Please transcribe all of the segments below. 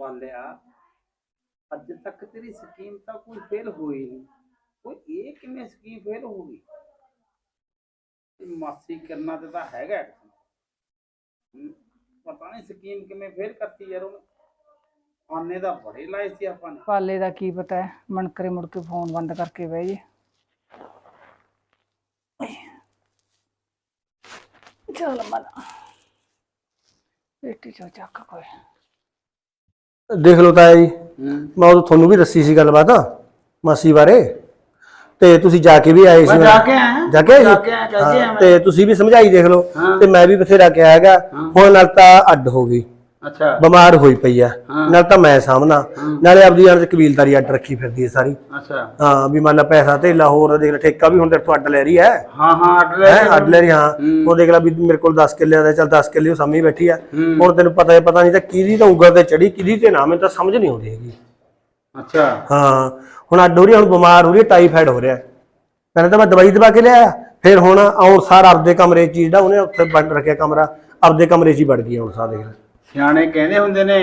ਪਾਲਿਆ ਅੱਜ ਤੱਕ ਤੇਰੀ ਸਕੀਮ ਤਾਂ ਕੋਈ ਫੇਲ ਹੋਈ ਨਹੀਂ ਕੋਈ ਇਹ ਕਿਵੇਂ ਸਕੀਮ ਫੇਲ ਹੋ ਗਈ ਇਹ ਮਾਸੀ ਕਰਨਾ ਤੇ ਤਾਂ ਹੈਗਾ ਹੈ। ਹਮ, ਪਤਾ ਨਹੀਂ ਸਕੀਮ ਕਿਵੇਂ ਫੇਲ ਕਰਤੀ ਯਾਰ ਉਹਨੇ ਆਨੇ ਦਾ ਬੜੇ ਲਾਏ ਸੀ ਆਪਾਂ ਨੇ ਪਾਲੇ ਦਾ ਕੀ ਪਤਾ ਹੈ ਮਣਕਰੇ ਮੁੜ ਕੇ ਫੋਨ ਬੰਦ ਕਰਕੇ ਬਹਿ ਜੇ ਚਲ ਮਨਾ ਬੇਟੀ ਚੋ ਚੱਕ ਕੋਈ ਦੇਖ ਲਓ ਤਾਇਆ ਜੀ ਮੈਂ ਉਦੋਂ ਤੁਹਾਨੂੰ ਵੀ ਦੱਸੀ ਸੀ ਗੱਲਬਾਤ ਮਾਸੀ ਬਾਰੇ। ਤੇ ਤੁਸੀਂ ਜਾ ਕੇ ਵੀ ਆਏ ਸੀ ਮੈਂ ਜਾ ਕੇ ਆਇਆ। ਜਾ ਕੇ ਆਏ ਜਾ ਸੀ? ਕੇ ਆਇਆ ਕਹਿ ਕੇ ਆਇਆ ਹਾਂ, ਮੈਂ। ਤੇ ਤੁਸੀਂ ਵੀ ਸਮਝਾਈ ਦੇਖ ਲਓ। ਤੇ ਮੈਂ ਵੀ ਬਥੇਰਾ ਕਿਹਾ ਹੈਗਾ। ਹੁਣ ਨਾਲ ਤਾਂ ਅੱਡ ਹੋ ਗਈ। ਅੱਛਾ। ਬਿਮਾਰ ਹੋਈ ਪਈ ਆ। ਨਾਲ ਤਾਂ ਮੈਂ ਸਾਹਮਣਾ। ਨਾਲੇ ਆਪਦੀ ਜਾਨ ਤੇ ਕਬੀਲਦਾਰੀ ਅੱਡ ਰੱਖੀ ਫਿਰਦੀ ਹੈ ਸਾਰੀ। ਅੱਛਾ। ਹਾਂ ਵੀ ਮੰਨ ਲਾ ਪੈਸਾ ਤੇ ਲਾਹੌਰ ਦੇਖ ਲੈ ਠੇਕਾ ਵੀ ਹੁਣ ਤੇਰੇ ਤੋਂ ਅੱਡ ਲੈ ਰਹੀ ਹੈ। ਹਾਂ ਹਾਂ ਅੱਡ ਲੈ ਹੈ ਅੱਡ ਲੈ ਰਹੀ ਹਾਂ। ਉਹ ਦੇਖ ਲੈ ਵੀ ਮੇਰੇ ਕੋਲ 10 ਕਿੱਲੇ ਆ ਚੱਲ 10 ਕਿੱਲੇ ਉਹ ਸਾਹਮਣੇ ਬੈਠੀ ਆ। ਹੁਣ ਤੈਨੂੰ ਪਤਾ ਹੈ ਪਤਾ ਨਹੀਂ ਤਾਂ ਕਿਹਦੀ ਤਾਂ ਉਂਗਲ ਤੇ ਚੜੀ ਕਿਹਦੀ ਤੇ ਨਾ ਮੈਨੂੰ ਤਾਂ ਸਮਝ ਨਹੀਂ ਆਉਂਦੀ ਹੈਗੀ। ਅੱਛਾ। ਹਾਂ ਹੁਣ ਅੱਡ ਹੋ ਰਹੀ ਹੁਣ ਬਿਮਾਰ ਹੋ ਰਹੀ ਟਾਈਫਾਇਡ ਹੋ ਰਿਹਾ। ਪਹਿਲਾਂ ਤਾਂ ਮੈਂ ਦਵਾਈ ਦਵਾ ਕੇ ਲਿਆਇਆ ਫਿਰ ਹੁਣ ਆਉਣ ਸਾਰ ਆਪਦੇ ਕਮਰੇ 'ਚ ਜਿਹੜਾ ਉਹਨੇ ਉੱਥੇ ਬੰਦ ਰੱਖਿਆ ਕਮਰਾ ਆਪਦੇ ਕਮਰੇ 'ਚ ਹੀ ਵੜ ਗਈ ਹੁਣ ਸਾਹ ਦੇਖ ਲੈ। ਸਿਆਣੇ ਕਹਿੰਦੇ ਹੁੰਦੇ ਨੇ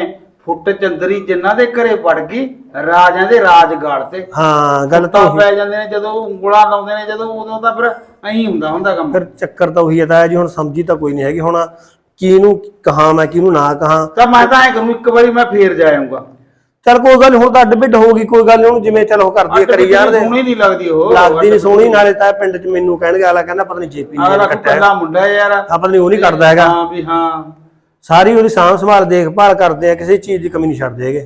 ਫੁੱਟ ਚੰਦਰੀ ਜਿਨ੍ਹਾਂ ਦੇ ਘਰੇ ਵੜ ਗਈ ਰਾਜਾਂ ਦੇ ਰਾਜ ਗਾੜ ਤੇ। ਹਾਂ ਗੱਲ ਤਾਂ ਤਾਂ ਉਹੀ। ਪੈ ਜਾਂਦੇ ਨੇ ਜਦੋਂ ਉਂਗਲਾਂ ਲਾਉਂਦੇ ਨੇ ਜਦੋਂ ਉਦੋਂ ਤਾਂ ਫਿਰ ਐਂ ਹੁੰਦਾ ਹੁੰਦਾ ਕੰਮ। ਫਿਰ ਚੱਕਰ ਤਾਂ ਉਹੀ ਹੈ ਤਾਂ ਜੀ ਹੁਣ ਸਮਝੀ ਤਾਂ ਕੋਈ ਨਹੀਂ ਹੈਗੀ। ਹੁਣ ਕਿਹਨੂੰ ਕਹਾਂ ਮੈਂ ਕਿਹਨੂੰ ਨਾ ਕਹਾਂ? ਤਾਂ ਮੈਂ ਤਾਂ ਐ ਕਰੂੰ ਇੱਕ ਵਾਰੀ ਮੈਂ ਫੇਰ ਜਾ ਆਉਂਗਾ ਚੱਲ ਕੋਈ ਗੱਲ ਨੀ, ਹੁਣ ਤਾਂ ਅੱਡ ਬਿੱਡ ਹੋਊਗੀ ਕੋਈ ਗੱਲ ਨਹੀਂ ਹੁਣ ਜਿਵੇਂ ਚੱਲ ਉਹ ਕਰਦੀ ਹੈ ਕਰੀ ਦੇ। ਸੋਹਣੀ ਨਹੀਂ ਲੱਗਦੀ ਉਹ ਲੱਗਦੀ ਨਹੀਂ ਸੋਹਣੀ ਨਾਲੇ ਤਾਂ ਪਿੰਡ 'ਚ ਮੈਨੂੰ ਕਹਿਣਗੇ ਆਲਾ ਕਹਿੰਦਾ ਪਤਾ ਨਹੀਂ ਜੇਪੀ ਨੇ ਕੋਈ ਕੱਟਿਆ। ਕੱਲਾ ਮੁੰਡਾ ਯਾਰ। ਆ ਪਤਾ ਨਹੀਂ ਉਹ ਨਹੀਂ ਕਰਦਾ ਹੈਗਾ। ਹਾਂ ਵੀ ਹਾਂ। ਸਾਰੀ ਉਹਦੀ ਸਾਂਭ ਸੰਭਾਲ ਦੇਖਭਾਲ ਕਰਦੇ ਆ ਕਿਸੇ ਚੀਜ਼ ਦੀ ਕਮੀ ਨਹੀਂ ਛੱਡਦੇ ਹੈਗੇ।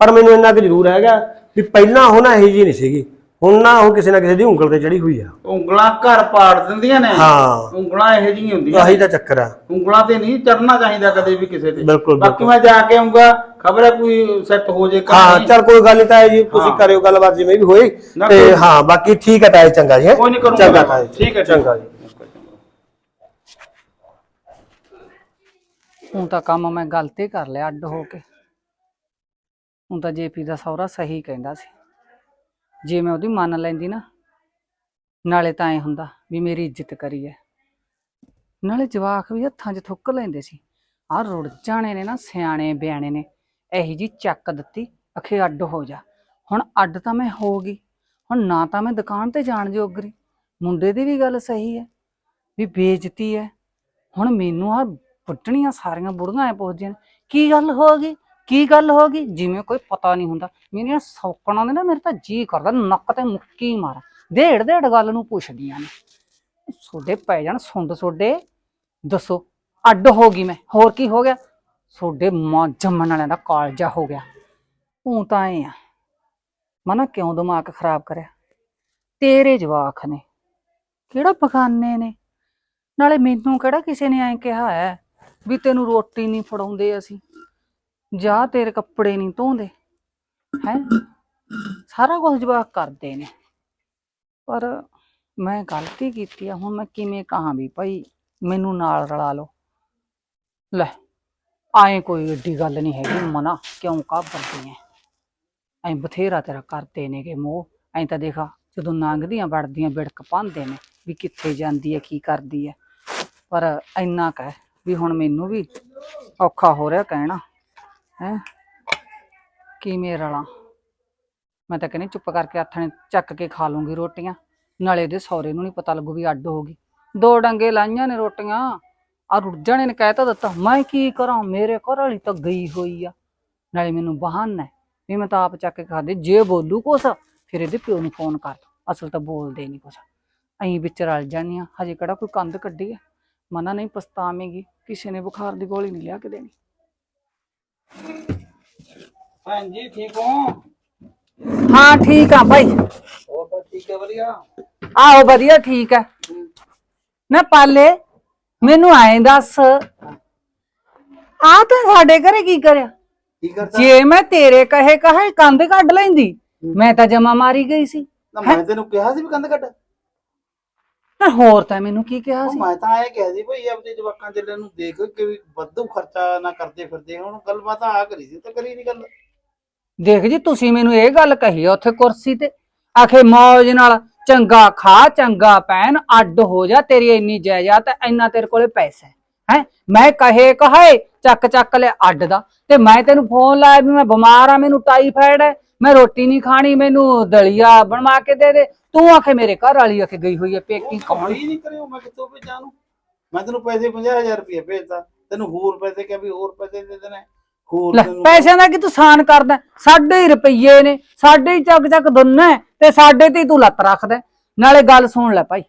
ਪਰ ਮੈਨੂੰ ਇੰਨਾ ਕੁ ਜ਼ਰੂਰ ਹੈਗਾ ਵੀ ਪਹਿਲਾਂ ਉਹ ਨਾ ਇਹੋ ਜਿਹੀ ਨਹੀਂ ਸੀਗੀ। ਹੁਣ ਨਾ ਉਹ ਕਿਸੇ ਨਾ ਕਿਸੇ ਦੀ ਉਂਗਲ ਤੇ ਚੜੀ ਹੋਈ ਆ। ਉਂਗਲਾਂ ਘਰ ਪਾੜ ਦਿੰਦੀਆਂ ਨੇ। ਹਾਂ। ਉਂਗਲਾਂ ਇਹੋ ਜਿਹੀਆਂ ਹੁੰਦੀਆਂ ਆਹੀ ਤਾਂ ਚੱਕਰ ਆ। ਉਂਗਲਾਂ ਤੇ ਨਹੀਂ ਚੜਨਾ ਚਾਹੀਦਾ ਕਦੇ ਵੀ ਕਿਸੇ ਤੇ। ਬਿਲਕੁਲ, ਬਾਕੀ ਮੈਂ ਜਾ ਕੇ ਆਉਂਗਾ ਖਬਰ ਹੈ ਕੋਈ ਸੈੱਟ ਹੋ ਜੇ ਕੰਮ ਹਾਂ। ਚੱਲ ਕੋਈ ਗੱਲ ਨਹੀਂ ਤਾਂ ਜੀ ਤੁਸੀਂ। ਕਰਿਓ ਗੱਲਬਾਤ ਜਿਵੇਂ ਵੀ ਹੋਈ ਤੇ ਹਾਂ ਬਾਕੀ ਠੀਕ ਹੈ ਤਾਏ ਚੰਗਾ ਜੀ? ਕੋਈ ਨਹੀਂ ਕਰੂੰਗਾ ਚੰਗਾ ਠੀਕ ਹੈ, ਚੰਗਾ ਜੀ। ਹੁਣ ਤਾਂ ਕੰਮ ਮੈਂ ਗਲਤੀ ਕਰ ਲਿਆ ਅੱਡ ਹੋ ਕੇ। ਹੁਣ ਤਾਂ ਜੇਪੀ ਦਾ ਸਹੁਰਾ ਸਹੀ ਕਹਿੰਦਾ ਸੀ। ਜੇ ਮੈਂ ਉਹਦੀ ਮੰਨ ਲੈਂਦੀ ਨਾ, ਨਾਲੇ ਤਾਂ ਐ ਹੁੰਦਾ ਵੀ ਮੇਰੀ ਇੱਜ਼ਤ ਕਰੀ ਐ ਨਾਲੇ ਜਵਾਕ ਵੀ ਹੱਥਾਂ 'ਚ ਥੁੱਕ ਲੈਂਦੇ ਸੀ। ਆਹ ਰੁੜ ਜਾਣੇ ਨੇ ਨਾ, ਸਿਆਣੇ ਬਿਆਣੇ ਨੇ। ਇਹੀ ਜੀ ਚੱਕ ਦਿੱਤੀ, ਅਖੇ ਅੱਡ ਹੋ ਜਾ। ਹੁਣ ਅੱਡ ਤਾਂ ਮੈਂ ਹੋ ਗਈ। ਹੁਣ ਨਾ ਤਾਂ ਮੈਂ ਦੁਕਾਨ ਤੇ ਜਾਣ ਜੋਗਰੀ। ਮੁੰਡੇ ਦੀ ਵੀ ਗੱਲ ਸਹੀ ਹੈ, ਵੀ ਬੇਇੱਜ਼ਤੀ ਹੈ। ਹੁਣ ਮੈਨੂੰ ਆ ਪੁੱਟਣੀਆਂ ਸਾਰੀਆਂ ਬੁੜੀਆਂ ਐ ਪੁੱਛਦੀਆਂ ਨੇ, ਕੀ ਗੱਲ ਹੋ ਗਈ? ਕੀ ਗੱਲ ਹੋ ਗਈ? ਜਿਵੇਂ ਕੋਈ ਪਤਾ ਨਹੀਂ ਹੁੰਦਾ। ਮੇਰੀਆਂ ਸੌਕਣਾਂ ਨੇ ਨਾ, ਮੇਰੇ ਤਾਂ ਜੀ ਕਰਦਾ, ਨੱਕ ਤੇ ਮੁੱਕੀ ਮਾਰ। ਡੇੜ ਡੇੜ ਗੱਲ ਨੂੰ ਪੁੱਛਦੀਆਂ ਨੇ। ਸੋਡੇ ਪੈ ਜਾਣ ਸੁੰਡ ਸੋਡੇ। ਦੱਸੋ, ਅੱਡ ਹੋ ਗਈ ਮੈਂ। ਹੋਰ ਕੀ ਹੋ ਗਿਆ? ਸੋਡੇ ਮਾਂ ਜੰਮਣ ਵਾਲਿਆਂ ਦਾ ਕਾਲਜਾ ਹੋ ਗਿਆ। ਤੂੰ ਤਾਂ ਐ ਆ। ਮਨਾ ਕਿਉਂ ਦਿਮਾਗ ਖਰਾਬ ਕਰਿਆ? ਤੇਰੇ ਜਵਾਕ ਨੇ। ਕਿਹੜਾ ਬਗਾਨੇ ਨੇ? ਨਾਲੇ ਮੈਨੂੰ ਕਿਹੜਾ ਕਿਸੇ ਨੇ ਐਂ ਕਿਹਾ ਹੈ? ਵੀ ਤੈਨੂੰ ਰੋਟੀ ਨਹੀਂ ਫੜਾਉਂਦੇ ਅਸੀਂ। ਜਾਂ ਤੇਰੇ ਕੱਪੜੇ ਨਹੀਂ ਧੋਂਦੇ। ਹੈ? ਸਾਰਾ ਕੁਝ ਜਵਾਕ ਕਰਦੇ ਨੇ। ਪਰ ਮੈਂ ਗਲਤੀ ਕੀਤੀ ਆ, ਹੁਣ ਮੈਂ ਕਿਵੇਂ ਕਹਾਂ ਵੀ ਭਾਈ, ਮੈਨੂੰ ਨਾਲ ਰਲਾ ਲਓ। ਲੈ, ਆਏ ਕੋਈ ਏਡੀ ਗੱਲ ਨਹੀਂ ਹੈਗੀ, ਮਨਾ ਕਿਉਂ ਕਾਬਰਦੀ ਐ? ਐਂ ਬਥੇਰਾ ਤੇਰਾ ਕਰਦੇ ਨੇ ਕਿ ਮੋਹ। ਐਂ ਤਾਂ ਦੇਖਾ, ਜਦੋਂ ਨੰਗਦੀਆਂ ਵੜਦੀਆਂ ਬਿੜਕ ਪਾਉਂਦੇ ਨੇ ਵੀ ਕਿੱਥੇ ਜਾਂਦੀ ਐ, ਕੀ ਕਰਦੀ ਐ। ਪਰ ਇੰਨਾ ਕਹਿ ਵੀ ਹੁਣ ਮੈਨੂੰ ਵੀ ਔਖਾ ਹੋ ਰਿਹਾ ਕਹਿਣਾ, ਹੈ? ਕਿਵੇਂ ਰਲਾਂ? ਮੈਂ ਤਾਂ ਕਹਿੰਦੀ ਚੁੱਪ ਕਰਕੇ ਆਥਣੇ ਚੱਕ ਕੇ ਖਾ ਲੂੰਗੀ ਰੋਟੀਆਂ, ਨਾਲੇ ਇਹਦੇ ਸਹੁਰੇ ਨੂੰ ਨਹੀਂ ਪਤਾ ਲੱਗੂ ਵੀ ਅੱਡ ਹੋ ਗਈ। ਦੋ ਡੰਗੇ ਲਾਈਆਂ ਨੇ ਰੋਟੀਆਂ ਆ ਰੁੱਜਣੇ ਨੇ ਕਹਿ ਤਾਂ ਦਿੱਤਾ, ਮੈਂ ਕੀ ਕਰਾਂ? ਮੇਰੇ ਘਰ ਵਾਲੀ ਤਾਂ ਗਈ ਹੋਈ ਆ। ਨਾਲੇ ਮੈਨੂੰ ਬਹਾਨਾ ਹੈ ਵੀ ਮੈਂ ਤਾਂ ਆਪ ਚੱਕ ਕੇ ਖਾਦੇ ਜੇ ਬੋਲੂ ਕੁਛ, ਫਿਰ ਇਹਦੇ ਪਿਓ ਨੂੰ ਫੋਨ ਕਰ ਅਸਲ ਤਾਂ ਬੋਲਦੇ ਨਹੀਂ ਕੁਛ। ਅਹੀਂ ਵਿੱਚ ਰਲ ਜਾਂਦੀਆਂ ਹਜੇ ਕਿਹੜਾ ਕੋਈ ਕੰਧ ਕੱਢੀ ਹੈ ਮਨਾ ਨਹੀਂ ਪਛਤਾਵੇਂਗੀ ਕਿਸੇ ਨੇ ਬੁਖਾਰ ਦੀ ਗੋਲੀ ਨਹੀਂ ਲਿਆ ਕੇ ਦੇਣੀ। ਭੈਣ ਜੀ ਠੀਕ ਹੋ? ਹਾਂ ਠੀਕ ਆ ਭਾਈ। ਹੋਰ ਤਾਂ ਠੀਕ ਹੈ ਵਧੀਆ? ਆਹੋ ਵਧੀਆ ਠੀਕ ਹੈ ਨਾ ਪਾਲੇ ਮੈਨੂੰ ਐਂ ਦੱਸ। ਆ ਤਾਂ ਸਾਡੇ ਘਰੇ ਕੀ ਕਰਿਆ? ਕੀ ਕਰਦਾ? ਜੇ ਮੈਂ ਤੇਰੇ ਕਹੇ ਕਹੇ ਕੰਧ ਕੱਢ ਲੈਂਦੀ ਮੈਂ ਤਾਂ ਜਮਾ ਮਾਰੀ ਗਈ ਸੀ। ਨਾ ਮੈਂ ਤੈਨੂੰ ਕਿਹਾ ਸੀ ਵੀ ਕੰਧ ਕੱਟ ਨਾ ਹੋਰ ਤਾਂ ਮੈਨੂੰ ਕੀ ਕਿਹਾ ਉਹ ਸੀ? ਮੈਂ ਤਾਂ ਇਹ ਕਿਹਾ ਸੀ ਭਈ ਆਪਣੇ ਜਵਾਕਾਂ ਚੱਲੇ ਨੂੰ ਦੇਖ ਕਿ ਵੀ ਵਾਧੂ ਖਰਚਾ ਨਾ ਕਰਦੇ ਫਿਰਦੇ ਹੁਣ ਗੱਲਬਾਤ ਆ ਕਰੀ ਸੀ ਤੇ ਕਰੀ ਨਹੀਂ ਗੱਲ। ਦੇਖ ਜੀ ਤੁਸੀਂ ਮੈਨੂੰ ਇਹ ਗੱਲ ਕਹੀ ਆ ਉੱਥੇ ਕੁਰਸੀ ਤੇ ਆਖੇ ਮੌਜ ਨਾਲ ਚੰਗਾ ਖਾ ਚੰਗਾ ਪੈਨ ਅੱਡ ਹੋ ਜਾ ਤੇਰੀ ਇੰਨੀ ਜਾਇਦਾਦ ਤੇ ਇੰਨਾ ਤੇਰੇ ਕੋਲੇ ਪੈਸਾ ਹੈ। ਹੈਂ? ਮੈਂ ਕਹੇ ਕਹੇ ਚੱਕ ਚੱਕ ਲੈ ਅੱਡ ਦਾ ਤੇ ਮੈਂ ਤੈਨੂੰ ਫੋਨ ਲਾਇਆ ਵੀ ਮੈਂ ਬਿਮਾਰ ਆ ਮੈਨੂੰ ਟਾਈਫਾਇਡ ਹੈ। ਮੈਂ ਰੋਟੀ ਨਹੀਂ ਖਾਣੀ ਮੈਨੂੰ ਦਲੀਆ ਬਣਵਾ ਕੇ ਦੇ ਦੇ। ਤੂੰ ਆਖੇ ਮੇਰੇ ਘਰ ਵਾਲੀ ਆਖੇ ਗਈ ਹੋਈ ਹੈ ਪੇਕੀ ਕੌਣ? ਨਹੀਂ ਕਰਿਓ ਮੈਂ ਕਿੱਥੋਂ ਭੇਜਾਂ ਨੂੰ ਮੈਂ ਤੈਨੂੰ ਪੈਸੇ 50000 ਰੁਪਏ ਭੇਜਦਾ ਤੈਨੂੰ ਹੋਰ ਪੈਸੇ ਕਿਹਾ ਵੀ ਹੋਰ ਪੈਸੇ ਦੇ ਦੇਣੇ। ਹੋਰ ਪੈਸਿਆਂ ਦਾ ਕੀ ਤੂੰ ਸਾਨ ਕਰਦਾ? ਸਾਡੇ ਹੀ ਰੁਪਈਏ ਨੇ ਸਾਡੇ ਹੀ ਚੱਕ ਚੱਕ ਦੁੰਨਾ ਤੇ ਸਾਡੇ ਤੇ ਤੂੰ ਲੱਤ ਰੱਖਦਾ। ਨਾਲੇ ਗੱਲ ਸੁਣ ਲੈ ਭਾਈ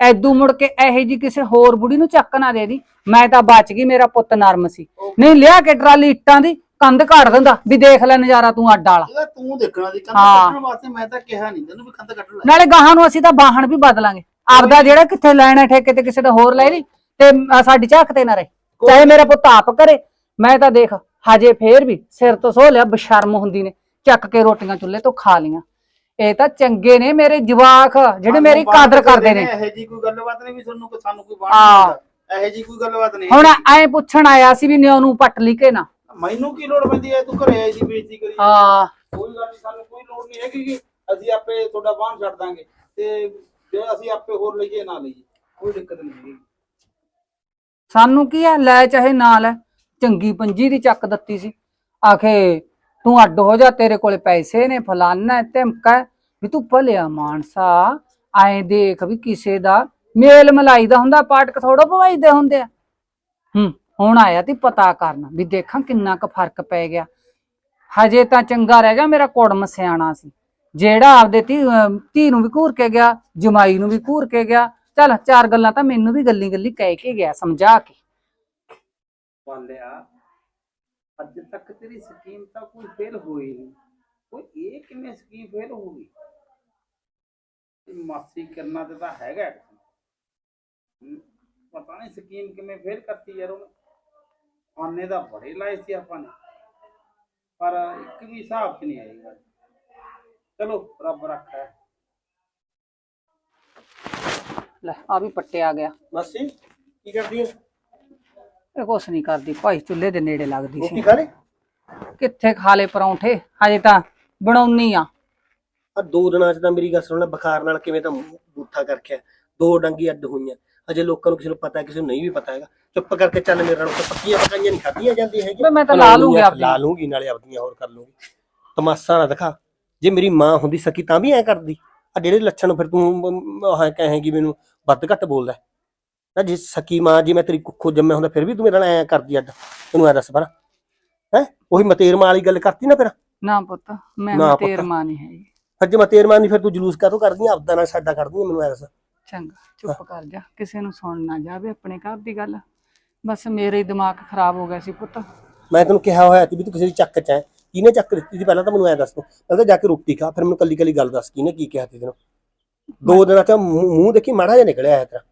ਐਦੂ ਮੁੜ ਕੇ ਇਹੋ ਜੀ ਕਿਸੇ ਹੋਰ ਬੁੜੀ ਨੂੰ ਚੱਕ ਨਾ ਦੇ ਦੀ। ਮੈਂ ਤਾਂ ਬਚ ਗਈ ਮੇਰਾ ਪੁੱਤ ਨਰਮ ਸੀ। ਨਹੀਂ ਲਿਆ ਕੇ ਟਰਾਲੀ ਇੱਟਾਂ ਦੀ ਕੰਧ ਘਾੜ ਦਿੰਦਾ ਵੀ ਦੇਖ ਲੈ ਨਜ਼ਾਰਾ ਤੂੰ ਅੱਡ ਵਾਲਾ। ਇਹਦਾ ਤੂੰ ਦੇਖਣਾ ਜੀ ਕੰਧ ਹਾਂ। ਕੱਢਣ ਵਾਸਤੇ ਮੈਂ ਤਾਂ ਕਿਹਾ ਨਹੀਂ ਤੈਨੂੰ ਵੀ ਕੰਧ ਕੱਢ ਲੈ ਨਾਲੇ ਗਾਹਾਂ ਨੂੰ ਅਸੀਂ ਤਾਂ ਬਾਹਣ ਵੀ ਬਦਲਾਂਗੇ। ਆਪਦਾ ਜਿਹੜਾ ਕਿੱਥੇ ਲੈਣਾ ਠੇਕੇ ਤੇ ਕਿਸੇ ਦਾ ਹੋਰ ਲੈ ਲਈ ਤੇ ਸਾਡੀ ਝਾਕ ਤੇ ਨਾ ਰਹੇ। ਚਾਹੇ ਮੇਰਾ ਪੁੱਤ ਆਪ ਕਰੇ ਮੈਂ ਤਾਂ ਦੇਖ ਹਜੇ ਫੇਰ ਵੀ ਸਿਰ ਤੋਂ ਸੋ ਲਿਆ ਬਸ਼ਰਮ ਹੁੰਦੀ ਨੇ ਚੱਕ ਕੇ ਰੋਟੀਆਂ ਚੁੱਲ੍ਹੇ ਤੋਂ ਖਾ ਲੀਆਂ ਇਹ ਤਾਂ ਚੰਗੇ ਨੇ ਮੇਰੇ ਜਵਾਕ ਜਿਹੜੇ ਮੇਰੀ ਕਦਰ ਕਰਦੇ ਨੇ। ਇਹੋ ਜੀ ਕੋਈ ਗੱਲਬਾਤ ਨਹੀਂ ਵੀ ਤੁਹਾਨੂੰ ਕੋਈ ਸਾਨੂੰ ਕੋਈ ਹਾਂ। ਬਾਣ ਇਹੋ ਜੀ ਕੋਈ ਗੱਲਬਾਤ ਨਹੀਂ। ਹੁਣ ਐ ਪੁੱਛਣ ਆਇਆ ਸੀ ਵੀ ਨਿਉ ਨੂੰ ਪੱਟ ਲਈ ਕੇ ਨਾ। ਮੈਨੂੰ ਕੀ ਲੋੜ ਪੈਂਦੀ ਹੈ? ਤੂੰ ਘਰੇ ਆਈ ਸੀ ਬੇਇੱਜ਼ਤੀ ਕਰੀ। ਹਾਂ। ਕੋਈ ਗੱਲ ਨਹੀਂ ਸਾਨੂੰ ਕੋਈ ਲੋੜ ਨਹੀਂ ਹੈਗੀ ਕਿ ਅਸੀਂ ਆਪੇ ਤੁਹਾਡਾ ਬਾਣ ਛੱਡ ਦਾਂਗੇ ਤੇ ਜੇ ਅਸੀਂ ਆਪੇ ਹੋਰ ਲਈਏ ਨਾ ਲਈਏ। ਕੋਈ ਦਿੱਕਤ ਨਹੀਂ ਹੈਗੀ। ਸਾਨੂੰ ਕੀ ਆ ਲੈ ਚਾਹੇ ਨਾ ਲੈ ਚੰਗੀ ਪੰਜੀ ਦੀ ਚੱਕ ਦਿੱਤੀ ਸੀ। ਆਖੇ ਤੂੰ ਅੱਡ ਹੋ ਜਾ ਤੇਰੇ ਕੋਲੇ ਪੈਸੇ ਨੇ ਫਲਾਨਾ ਹੈ, ਧਮਕਾ ਹੈ, ਵੀ ਤੂੰ ਭਲਿਆ ਮਾਨਸਾ। ਐਂ ਦੇਖ ਵੀ ਕਿਸੇ ਦਾ ਮੇਲ ਮਲਾਈ ਦਾ ਹੁੰਦਾ ਪਾਟਕ ਥੋੜੋ ਪਵਾਈਦੇ ਹੁੰਦੇ ਆ। ਹੂੰ। ਹੁਣ ਆਇਆ ਤੀ ਪਤਾ ਕਰਨ ਵੀ ਦੇਖਾਂ ਕਿੰਨਾ ਕੁ ਫ਼ਰਕ ਪੈ ਗਿਆ। ਹਜੇ ਤਾਂ ਚੰਗਾ ਰਹਿ ਗਿਆ ਮੇਰਾ ਕੁੜਮ ਸਿਆਣਾ ਸੀ। ਜਿਹੜਾ ਆਪਦੇ ਧੀ ਅਹ ਧੀ ਨੂੰ ਵੀ ਘੂਰ ਕੇ ਗਿਆ ਜਮਾਈ ਨੂੰ ਵੀ ਘੂਰ ਕੇ ਗਿਆ। ਚੱਲ ਚਾਰ ਗੱਲਾਂ ਤਾਂ ਮੈਨੂੰ ਵੀ ਗੱਲੀ ਗੱਲੀ ਕਹਿ ਕੇ ਗਿਆ ਸਮਝਾ ਕੇ। ਵਾਲਿਆ ਅੱਜ ਤੱਕ ਤੇਰੀ ਸਕੀਮ ਤਾਂ ਕੋਈ ਫੇਲ ਹੋਈ ਨਹੀਂ। ਕੋਈ ਇਹ ਕਿਵੇਂ ਸਕੀਮ ਫੇਲ ਹੋ ਗਈ ਇਹ ਮਾਸੀ ਕਰਨਾ ਤੇ ਤਾਂ ਹੈਗਾ। ਕਿਸੇ ਨੂੰ। ਹਮ, ਪਤਾ ਨਹੀਂ ਸਕੀਮ ਕਿਵੇਂ ਫੇਲ ਕਰਤੀ ਯਾਰ ਉਹਨੇ। ਆਨੇ ਦਾ ਬੜੇ ਲਾਏ ਸੀ ਆਪਾਂ ਨੇ। ਪਰ ਇੱਕ ਵੀ ਹਿਸਾਬ 'ਚ ਨਹੀਂ ਆਈ ਗੱਲ। ਚਲੋ ਰੱਬ ਰੱਖਾ। ਲੈ ਆ ਵੀ ਪੱਟਿਆ ਗਿਆ। ਮਾਸੀ ਕੀ ਕਰਦੀ ਹੈ ਇਹ ਕੁਛ ਨਹੀਂ ਕਰਦੀ ਭਾਈ ਚੁੱਲ੍ਹੇ ਦੇ ਨੇੜੇ ਲੱਗਦੀ ਰੋਟੀ ਸੀ ਖਾ ਲਈ? ਕਿੱਥੇ ਖਾ ਲੇ ਪਰੌਂਠੇ? ਹਜੇ ਤਾਂ ਬਣਾਉਣੀ ਆ। ਆ ਦੋ ਦਿਨਾਂ ਚ ਤਾਂ ਮੇਰੀ ਗੱਲ ਸੁਣ ਲੈ ਬੁਖਾਰ ਨਾਲ ਕਿਵੇਂ ਤਾਂ ਮੂੰਹ ਬੂਥਾ ਕਰਕੇ ਦੋ ਡੰਗੀ ਅੱਡ ਹੋਈਆਂ। ਅਜੇ ਲੋਕਾਂ ਨੂੰ ਕਿਸੇ ਨੂੰ ਪਤਾ ਕਿਸੇ ਨੂੰ ਨਹੀਂ ਵੀ ਪਤਾ ਹੈਗਾ। ਚੁੱਪ ਕਰਕੇ ਚੱਲ ਮੇਰੇ ਨਾਲ ਪੱਕੀਆਂ ਪਕਾਈਆਂ ਨਹੀਂ ਖਾਧੀਆਂ ਜਾਂਦੀਆਂ ਹੈਗੀਆਂ। ਮੈਂ ਤਾਂ ਲਾ ਲੂੰਗੀ ਆਪਣੀ। ਲਾ ਲੂੰਗੀ ਨਾਲੇ ਆਪਦੀਆਂ ਹੋਰ ਕਰ ਲੂੰਗੀ। ਤਮਾਸਾ ਨਾ ਦਿਖਾ। ਜੇ ਮੇਰੀ ਮਾਂ ਹੁੰਦੀ ਸਕੀ ਤਾਂ ਵੀ ਐ ਕਰਦੀ। ਆ ਜਿਹੜੇ ਲੱਛਣ ਫਿਰ ਤੂੰ ਹਾਂ ਕਹੇਂਗੀ ਮੈਨੂੰ ਵੱਧ ਘੱਟ ਬੋਲਦਾ। ਨਾ ਜੇ ਸਕੀ ਮਾਂ ਜੀ ਮੈਂ ਤੇਰੀ ਕੁੱਖੋਂ ਜੰਮਿਆ ਹੁੰਦਾ ਫਿਰ ਵੀ ਤੂੰ ਮੇਰੇ ਨਾਲ ਐ ਕਰਦੀ ਅੱਡ ਤੈਨੂੰ ਐ ਦੱਸ ਪਰ। ਹੈ? ਉਹੀ ਮਤੇਰ ਮਾਂ ਵਾਲੀ ਗੱਲ ਕਰਤੀ ਨਾ ਫਿਰ। ਨਾ ਪੁੱਤ ਮੈਂ ਨਾ ਤੇਰ ਪੁੱਤ। ਮਾਂ ਨਹੀਂ ਹੈਗੀ। ਫਿਰ ਜੇ ਮਤੇਰ ਮਾਂ ਨਹੀਂ ਫਿਰ ਤੂੰ ਜਲੂਸ ਕਾਹਤੋਂ ਕਰਦੀ? ਆਪਦਾ ਨਾਲ ਸਾਡਾ ਕਰਦੀ ਮੈਨੂੰ ਐ ਦੱਸ। ਚੰਗਾ। ਚੁੱਪ ਕਰ ਜਾ। ਕਿਸੇ ਨੂੰ ਸੁਣ ਨਾ ਜਾਵੇ ਆਪਣੇ ਘਰ ਦੀ ਗੱਲ। ਬਸ ਮੇਰੇ ਹੀ ਦਿਮਾਗ ਖਰਾਬ ਹੋ ਗਿਆ ਸੀ ਪੁੱਤ। ਮੈਂ ਤੈਨੂੰ ਕਿਹਾ ਹੋਇਆ ਸੀ ਵੀ ਤੂੰ ਕਿਸੇ ਦੀ ਚੱਕ ਚ ਐ ਕਿਹਨੇ ਚੱਕ ਦਿੱਤੀ ਸੀ? ਪਹਿਲਾਂ ਤਾਂ ਮੈਨੂੰ ਐ ਦੱਸ ਤੂੰ। ਪਹਿਲਾਂ ਤਾਂ ਜਾ ਕੇ ਰੋਟੀ ਖਾ ਫਿਰ ਮੈਨੂੰ ਕੱਲੀ ਕੱਲੀ ਗੱਲ ਦੱਸ ਕਿਹਨੇ ਕੀ ਕਿਹਾ ਸੀ ਤੈਨੂੰ? ਦੋ ਦਿਨਾਂ ਚ ਮੂੰਹ ਦੇਖੀ ਮਾੜਾ ਜਿਹਾ ਨਿਕਲਿਆ ਹੈ ਤੇਰਾ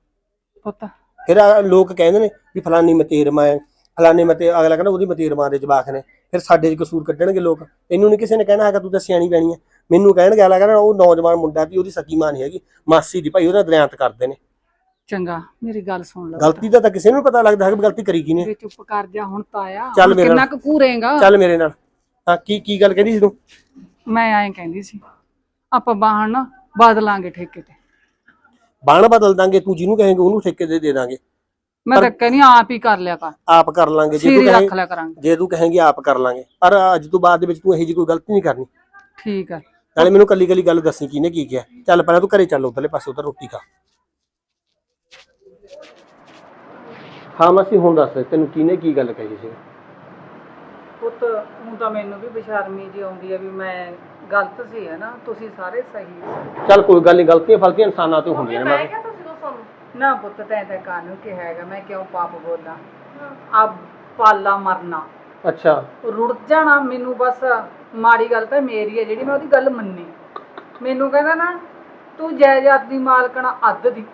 ਪੁੱਤ। ਫਿਰ ਲੋਕ ਕਹਿੰਦੇ ਨੇ ਵੀ ਫਲਾਨੀ ਮਤੇਰ ਮਾਂ ਹੈ, ਫਲਾਨੀ ਮਤੇ ਅਗਲਾ ਕਹਿੰਦਾ ਉਹਦੀ ਮਤੇਰ ਮਾਂ ਦੇ ਜਵਾਕ ਨੇ। ਫਿਰ ਸਾਡੇ ਚ ਕਸੂਰ ਕੱਢਣਗੇ ਲੋਕ। ਇਹਨੂੰ ਨਹੀਂ ਕਿਸੇ ਨੇ ਕਹਿਣਾ ਹੈਗਾ ਤੂੰ ਤਾਂ ਸਿਆਣੀ ਪੈਣੀ ਹੈ। ਮੈਨੂੰ ਕਹਿਣਗੇ ਅਗਲਾ ਕਹਿੰਦਾ ਉਹ ਨੌਜਵਾਨ ਮੁੰਡਾ ਵੀ ਉਹਦੀ ਸਕੀ ਮਾਂ ਨਹੀਂ ਹੈਗੀ ਮਾਸੀ ਦੀ ਭਾਈ ਉਹਦਾ ਦਰਿਆਂਤ ਕਰਦੇ ਨੇ। ਚੰਗਾ ਮੇਰੀ ਗੱਲ ਸੁਣ ਲੈ ਗਲਤੀ ਦਾ ਤਾਂ ਕਿਸੇ ਨੂੰ ਪਤਾ ਲੱਗਦਾ ਹੈ ਵੀ ਗਲਤੀ ਕਰੀ ਕਿਨੇ ਵੀ ਚੁੱਪ ਕਰ ਜਾ ਹੁਣ ਤਾਇਆ ਚੱਲ ਮੇਰੇ ਕਿੰਨਾ। ਕੁ ਘੂਰੇਗਾ ਚੱਲ ਮੇਰੇ ਨਾਲ। ਹਾਂ ਕੀ ਕੀ ਗੱਲ ਕਹਿੰਦੀ ਸੀ ਤੂੰ? ਮੈਂ ਐਂ ਕਹਿੰਦੀ ਸੀ ਆਪਾਂ ਬਾਹਣ ਨਾ ਬਦਲਾਂਗੇ ਠੇਕੇ ਤੇ। ਬਾਣ ਬਦਲ ਦਾਂਗੇ ਤੂੰ ਜਿਹਨੂੰ ਕਹੇਂਗੇ ਉਹਨੂੰ ਠੇਕੇ ਦੇ ਦੇ ਦਾਂਗੇ। ਮੈਂ ਤਾਂ ਕਹਿੰਦੀ ਆਪ ਹੀ ਕਰ ਲਿਆ ਕਰ। ਆਪ ਕਰ ਲਾਂਗੇ ਜੇ ਤੂੰ ਰੱਖ ਲਿਆ ਕਰਾਂਗੇ। ਜੇ ਤੂੰ ਕਹੇਂਗੀ ਆਪ ਕਰ ਲਾਂਗੇ। ਪਰ ਅੱਜ ਤੋਂ ਬਾਅਦ ਦੇ ਵਿੱਚ ਤੂੰ ਇਹੋ ਜਿਹੀ ਕੋਈ ਗਲਤੀ ਨਹੀਂ ਕਰਨੀ। ਠੀਕ ਹੈ ਨਾਲੇ ਮੈਨੂੰ ਕੱਲੀ ਕੱਲੀ ਗੱਲ ਦੱਸੀ ਕਿਹਨੇ ਕੀ ਕਿਹਾ। ਚੱਲ ਪਹਿਲਾਂ ਤੂੰ ਘਰੇ ਚੱਲ ਉਧਰਲੇ ਪਾਸੇ ਉਧਰ ਰੋਟੀ ਖਾ। ਹਾਂ ਮਾਸੀ ਹੁਣ ਦੱਸ ਤੈਨੂੰ ਕਿਹਨੇ ਕੀ ਗੱਲ ਕਹੀ ਸੀ? ਪੁੱਤ ਹੁਣ ਤਾਂ ਮੈਨੂੰ ਵੀ ਬੇਸ਼ਰਮੀ ਜੀ ਆਉਂਦੀ ਹੈ ਵੀ ਮੈਂ ਗਲਤ ਸੀ ਹੈ ਨਾ? ਤੁਸੀਂ ਸਾਰੇ ਸਹੀ ਸੀ। ਚੱਲ ਕੋਈ ਗੱਲ ਨਹੀਂ ਗਲਤੀਆਂ ਫਲਤੀਆਂ ਇਨਸਾਨਾਂ ਤੋਂ ਹੁੰਦੀਆਂ ਨੇ ਮਾਸੀ। ਨਾ ਪੁੱਤ ਤੈਂ ਤਾਂ ਕਾਨੂੰ ਕਿ ਹੈਗਾ ਮੈਂ ਕਿਉਂ ਪਾਪ ਬੋਲਾਂ? ਆ ਪਾਲਾ ਮਰਨਾ। ਅੱਛਾ। ਰੁੜ ਜਾਣਾ ਮੈਨੂੰ ਬਸ। ਮਾੜੀ ਗੱਲ ਤਾਂ ਮੇਰੀ ਹੈ ਜਿਹੜੀ ਮੈਂ ਉਹਦੀ ਗੱਲ ਮੰਨੀ। ਮੈਨੂੰ ਕਹਿੰਦਾ ਨਾ ਤੂੰ ਜਾਇਦਾਦ ਦੀ ਮਾਲਕਣਾ ਅੱਧ ਦੀ।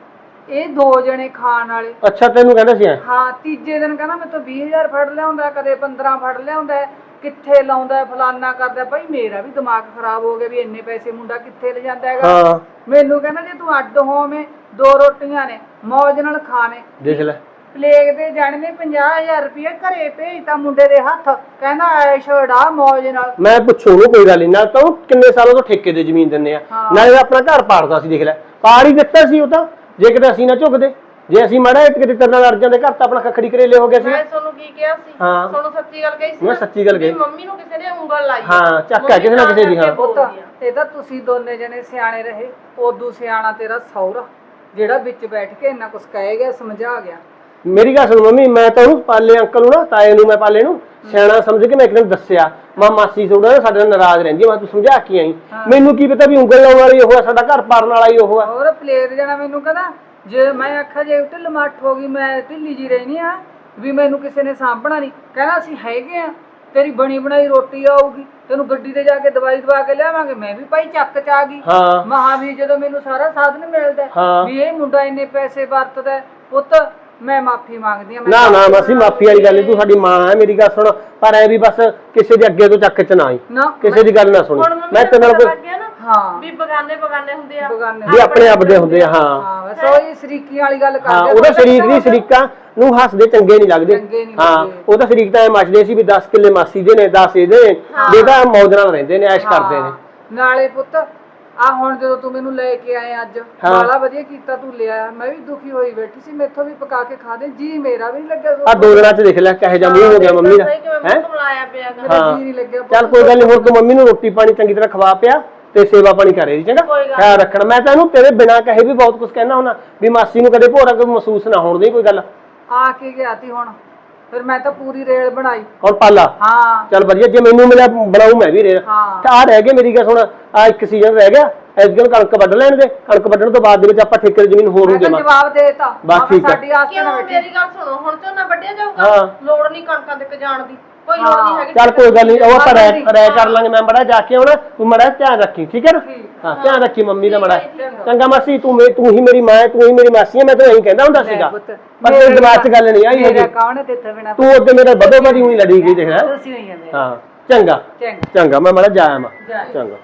ਇਹ ਦੋ ਜਣੇ ਖਾਣ ਵਾਲੇ। ਅੱਛਾ ਤੈਨੂੰ ਕਹਿੰਦਾ ਸੀ ਐਂ? ਹਾਂ ਤੀਜੇ ਦਿਨ ਕਹਿੰਦਾ ਮੈਂ ਤਾਂ 20000 ਫੜ ਲਿਆਉਂਦਾ ਕਦੇ 15 ਫੜ ਲਿਆਉਂਦਾ ਕਿੱਥੇ ਲਾਉਂਦਾ ਫਲਾਨਾ ਕਰਦਾ। ਭਾਈ ਮੇਰਾ ਵੀ ਦਿਮਾਗ ਖਰਾਬ ਹੋ ਗਿਆ ਵੀ ਇੰਨੇ ਪੈਸੇ ਮੁੰਡਾ ਕਿੱਥੇ ਲੈ ਜਾਂਦਾ ਹੈਗਾ। ਹਾਂ। ਮੈਨੂੰ ਕਹਿੰਦਾ ਜੇ ਤੂੰ ਅੱਡ ਹੋਵੇਂ ਦੋ ਰੋਟੀਆਂ ਨੇ ਮੌਜ ਨਾਲ ਖਾਵੇਂ। ਦੇਖ ਲੈ। ਪਲੇਗ ਦੇ ਜਾਣੇ ਨੇ 50000 ਰੁਪਏ ਘਰੇ ਭੇਜਤਾ ਮੁੰਡੇ ਦੇ ਹੱਥ। ਕਹਿੰਦਾ ਐਸ਼ੜਾ ਮੌਜ ਨਾਲ। ਮੈਂ ਪੁੱਛੂ ਨੂੰ ਕੋਈ ਗੱਲ ਨਹੀਂ ਨਾਲ ਤਾਂ ਉਹ ਕਿੰਨੇ ਸਾਲਾਂ ਤੋਂ ਠੇਕੇ ਤੇ ਜ਼ਮੀਨ ਦਿੰਨੇ ਆ। ਹਾਂ। ਨਾਲੇ ਆਪਣਾ ਘਰ ਪਾੜਦਾ ਸੀ ਦੇਖ ਲੈ। ਪਾੜ ਹੀ ਦਿੱਤਾ ਸੀ ਉਹ ਤਾਂ। ਜੇ ਕਿਤੇ ਅਸੀਂ ਨਾ ਝੁਕਦੇ ਜੇ ਅਸੀਂ ਮਾੜਾ ਜਿਹਾ ਕਿਤੇ ਤੇਰੇ ਨਾਲ ਅੜ ਜਾਂਦੇ ਘਰ ਤਾਂ ਆਪਣਾ ਖੱਖੜੀ ਕਰੇਲੇ ਹੋ ਗਿਆ ਸੀ। ਮੈਂ ਤੁਹਾਨੂੰ ਕੀ ਕਿਹਾ ਸੀ? ਹਾਂ। ਤੁਹਾਨੂੰ ਸੱਚੀ ਗੱਲ ਕਹੀ ਸੀ ਮੈਂ ਨਾ? ਸੱਚੀ ਗੱਲ ਕਹੀ। ਵੀ ਮੰਮੀ ਨੂੰ ਕਿਸੇ ਨੇ ਉਂਗਲ ਲਾਈ। ਹਾਂ, ਚੱਕ ਹੈ ਕਿਸੇ ਨਾ ਕਿਸੇ ਦੀ, ਹਾਂ। ਪੁੱਤ ਇਹ ਤਾਂ ਤੁਸੀਂ ਦੋਨੇ ਜਣੇ ਸਿਆਣੇ ਰਹੇ। ਉਦੋਂ ਸਿਆਣਾ ਤੇਰਾ ਸਹੁਰਾ ਜਿਹੜਾ ਵਿੱਚ ਬੈਠ ਕੇ ਇੰਨਾ ਕੁਝ ਕਹਿ ਗਿਆ ਸਮਝਾ ਗਿਆ। ਮੇਰੀ ਗੱਲ ਸੁਣ ਮੰਮੀ ਮੈਂ ਤਾਂ ਉਹਨੂੰ ਪਾਲੇ ਅੰਕਲ ਨੂੰ ਨਾ ਤਾਏ ਨੂੰ ਮੈਂ ਪਾਲੇ ਨੂੰ ਸਿਆਣਾ ਸਮਝ ਕੇ ਮੈਂ ਇੱਕ ਦਿਨ ਦੱਸਿਆ ਮਾਂ ਮਾਸੀ ਥੋੜਾ ਨਾ ਸਾਡੇ ਨਾਲ ਨਾਰਾਜ਼ ਰਹਿੰਦੀ ਆ ਮੈਂ ਤੂੰ ਸਮਝਾ ਕੇ ਆਈ। ਮੈਨੂੰ ਕੀ ਪਤਾ ਵੀ ਉਂਗਲ ਲਾਉਣ ਵਾਲੀ ਉਹ ਆ ਸਾਡਾ ਘਰ ਪਾੜਨ ਵਾਲਾ ਹੀ ਉਹ ਆ। ਹੋਰ ਪਲੇਟ ਜਣਾ ਮੈਨੂੰ ਕਹਿੰਦਾ ਜੇ ਮੈਂ ਆਖਿਆ ਜੇ ਢਿੱਲ ਮੱਠ ਹੋ ਗਈ ਮੈਂ ਢਿੱਲੀ ਜੀ ਰਹਿਣੀ ਆ ਵੀ ਮੈਨੂੰ ਕਿਸੇ ਨੇ ਸਾਂਭਣਾ ਨਹੀਂ। ਕਹਿੰਦਾ ਅਸੀਂ ਹੈਗੇ ਆ ਤੇਰੀ ਬਣੀ ਬਣਾਈ ਰੋਟੀ ਆਊਗੀ ਤੈਨੂੰ ਗੱਡੀ ਤੇ ਜਾ ਕੇ ਦਵਾਈ ਦਵਾ ਕੇ ਲਿਆਵਾਂਗੇ ਮੈਂ ਵੀ ਭਾਈ ਚੱਕ ਚ ਆ ਗਈ। ਹਾਂ। ਮਹਾ ਵੀ ਜਦੋਂ ਮੈਨੂੰ ਸਾਰਾ ਸਾਧਨ ਮਿਲਦਾ ਹੈ, ਹਾਂ। ਵੀ ਇਹ ਮੁੰਡਾ ਇੰਨੇ ਪੈਸੇ ਵਰਤਦਾ ਹੈ, ਪੁੱਤ ਮੈਂ ਮਾਫੀ ਮੰਗਦੀ ਆ ਨਾ ਨਾ ਮਾਸੀ ਮਾਫੀ ਵਾਲੀ ਗੱਲ ਨਹੀਂ ਤੂੰ ਸਾਡੀ ਮਾਂ ਹੈ ਮੇਰੀ ਗੱਲ ਸੁਣ ਪਰ ਐ ਵੀ ਬਸ ਕਿਸੇ ਦੇ ਅੱਗੇ ਤੋਂ ਚੱਕ ਚ ਨਾ ਆਈ। ਨਾ ਕਿਸੇ ਦੀ ਗੱਲ ਨਾ ਸੁਣੀ। ਹੁਣ ਮੰਮੀ ਮੈਂ ਤੇਰੇ ਨਾਲ ਕੋਈ ਨਾ ਹਾਂ। ਵੀ ਬਗਾਨੇ ਬਗਾਨੇ ਹੁੰਦੇ ਆ। ਬਗਾਨੇ। ਵੀ ਆਪਣੇ ਆਪ ਦੇ ਹੁੰਦੇ ਆ ਹਾਂ। ਹਾਂ ਬਸ ਉਹੀ ਸ਼ਰੀਕੀ ਵਾਲੀ ਗੱਲ ਹਾਂ ਕਰਦੇ ਉਹਦਾ ਸ਼ਰੀਕ ਨਹੀਂ ਸ਼ਰੀਕਾਂ ਨੂੰ ਹੱਸਦੇ ਚੰਗੇ ਨਹੀਂ ਲੱਗਦੇ। ਨਹੀਂ ਹਾਂ ਲੱਗਦੇ। ਉਹਦਾ ਸ਼ਰੀਕ ਤਾਂ ਐ ਮੱਚਦੇ ਸੀ ਵੀ 10 ਕਿੱਲੇ ਮਾਸੀ ਦੇ ਨੇ 10 ਇਹਦੇ ਨੇ। ਜਿਹੜਾ ਮੌਜ ਨਾਲ ਰਹਿੰਦੇ ਨੇ ਐਸ਼ ਕਰਦੇ ਨੇ। ਨਾਲੇ ਪੁੱਤ ਆ ਹੁਣ ਜਦੋਂ ਤੂੰ ਮੈਨੂੰ ਲੈ ਕੇ ਆਏ ਅੱਜ ਹਾਂ। ਬਾਲਾ ਵਧੀਆ ਕੀਤਾ ਤੂੰ ਲਿਆ। ਮੈਂ ਵੀ ਦੁਖੀ ਹੋਈ ਬੈਠੀ ਸੀ ਮੈਥੋਂ ਵੀ ਪਕਾ ਕੇ ਖਾ ਦੇ ਜੀ ਮੇਰਾ ਵੀ ਲੱਗਿਆ ਆ ਦੋ ਦਿਨਾਂ ਚ ਦੇਖ ਲੈ ਕਹੇ ਜਾ ਮੂੰਹ ਹੋ ਗਿਆ ਮੰਮੀ ਦਾ। ਸਹੀ ਹੈ? ਮੂੰਹ ਮਲਾਇਆ ਪਿਆ ਗਾ। ਮੇਰਾ ਹਾਂ। ਜੀ ਨਹੀਂ ਲੱਗਿਆ ਚੱਲ ਕੋਈ ਗੱਲ ਨਹੀਂ ਹੁਣ ਤੂੰ ਮੰਮੀ ਨੂੰ ਰੋਟੀ ਪਾਣੀ ਚੰਗੀ ਤਰ੍ਹਾਂ ਖਵਾ ਪਿਆ ਤੇ ਸੇਵਾ ਪਾਣੀ ਕਰੇ ਜੀ ਚੰਗਾ ਕੋਈ ਗੱਲ ਖਿਆਲ ਰੱਖਣਾ। ਮੈਂ ਤਾਂ ਇਹਨੂੰ ਤੇਰੇ ਬਿਨਾ ਕਹੇ ਵੀ ਬਹੁਤ ਕੁਝ ਕਹਿਣਾ ਹੁਣਾ ਵੀ ਮਾਸੀ ਨੂੰ ਕਦੇ ਭੋਰਾ ਕੋਈ ਮਹਿਸੂਸ ਨਾ ਹੋਣ ਦੀ ਕੋਈ ਗੱਲ। ਆ ਕੇ ਗਿਆ ਤੀ ਹੁਣ। ਫਿਰ ਮੈਂ ਤਾਂ ਪੂਰੀ ਰੇਲ ਬਣਾਈ। ਹੁਣ ਪਾਲਾ ਹਾਂ। ਚੱਲ ਵਧੀਆ ਜੇ ਮੈਨੂੰ ਮਿਲਿਆ ਬਣਾਉ ਮੈਂ ਵੀ ਰੇਲ। ਹਾਂ। ਤਾਂ ਆ ਰਹਿ ਗਿਆ ਮੇਰੀ ਗੱਲ ਸੁਣ ਆ ਇੱਕ ਸੀਜ਼ਨ ਰਹਿ ਗਿਆ ਐਸਗਨ ਕਣਕ ਵੱਢ ਲੈਣ ਦੇ। ਕਣਕ ਵੱਢਣ ਤੋਂ ਬਾਅਦ ਦੇ ਵਿੱਚ ਆਪਾਂ ਠੇਕੇ ਦੀ ਜ਼ਮੀਨ ਹੋਰ ਮੈਂ ਨੂੰ ਤਾਂ ਦੇਵਾਂ। ਜਵਾਬ ਦੇਤਾ। ਬਸ ਠੀਕ ਹੈ। ਸਾਡੀ ਆਸ ਤੇ ਕਿਉਂ? ਨਾ ਬੈਠੀ। ਮੇਰੀ ਗੱਲ ਸੁਣੋ ਹੁਣ ਝੋਨਾ ਵੱਢਿਆ ਹਾਂ। ਜਾਊਗਾ ਲੋੜ ਨਹੀਂ ਕਣਕਾਂ ਤੇ ਜਾਣ ਦੀ। ਕੋਈ ਲੋੜ ਨਹੀਂ ਹੈਗੀ। ਚੱਲ ਕੋਈ ਗੱਲ ਨਹੀਂ ਉਹ ਆਪਾਂ ਰਹਿ ਰਹਿ ਕਰ ਲਾਂਗੇ ਮੈਂ ਮੜਾ ਜਾ ਕੇ ਆਉਣਾ ਤੂੰ ਮੜਾ ਧਿਆਨ ਰੱਖੀ ਠੀਕ ਹੈ ਨਾ? ਹਾਂ ਧਿਆਨ ਰੱਖੀ ਮੰਮੀ ਦਾ ਮੜਾ। ਚੰਗਾ। ਮਾਸੀ ਤੂੰ ਮੇ- ਤੂੰ ਹੀ ਮੇਰੀ ਮਾਂ ਹੈ, ਤੂੰ ਹੀ ਮੇਰੀ ਮਾਸੀ ਹੈ ਮੈਂ ਤਾਂ ਇਹੀ ਕਹਿੰਦਾ ਹੁੰਦਾ ਸੀਗਾ। ਪਰ ਤੇਰੇ ਦਿਮਾਗ 'ਚ ਗੱਲ ਨਹੀਂ ਆਈ ਹੈਗੀ। ਕੌਣ ਬਿਨਾ? ਤੂੰ ਅੱਗੇ ਮੇਰੇ ਬਦੋ ਬਦੀ ਹੋਈ ਲੜੀ ਗਈ ਲੈ ਤੁਸੀਂ ਹੋਈ ਹਾਂ ਚੰਗਾ। ਚੰਗਾ। ਮੈਂ ਮੜਾ ਜਾਇਆ ਮੈਂ। ਚੰਗਾ।